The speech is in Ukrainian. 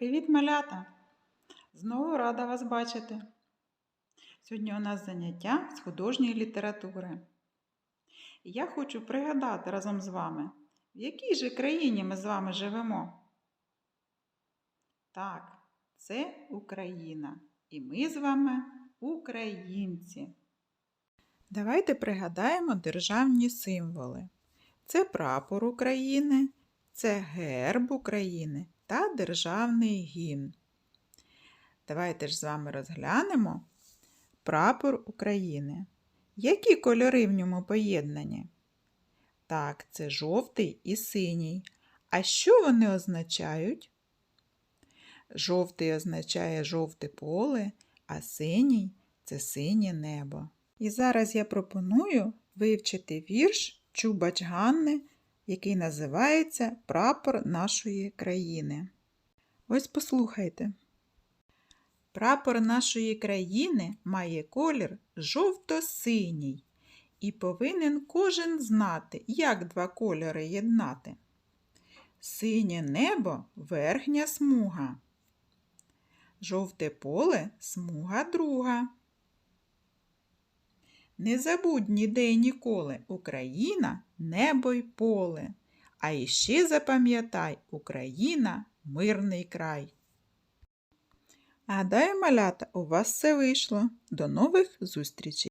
Привіт, малята! Знову рада вас бачити. Сьогодні у нас заняття з художньої літератури. І я хочу пригадати разом з вами, в якій же країні ми з вами живемо. Так, це Україна. І ми з вами українці. Давайте пригадаємо державні символи. Це прапор України, це герб України та державний гімн. Давайте ж з вами розглянемо прапор України. Які кольори в ньому поєднані? Так, це жовтий і синій. А що вони означають? Жовтий означає жовте поле, а синій це синє небо. І зараз я пропоную вивчити вірш Чубач Ганни, який називається Прапор нашої країни. Ось послухайте. Прапор нашої країни має колір жовто-синій і повинен кожен знати, як два кольори єднати. Синє небо верхня смуга. Жовте поле смуга друга. Не забудь ніде й ніколи Україна небо й поле. А іще запам'ятай Україна мирний край. Гадаю, малята, у вас все вийшло. До нових зустрічей!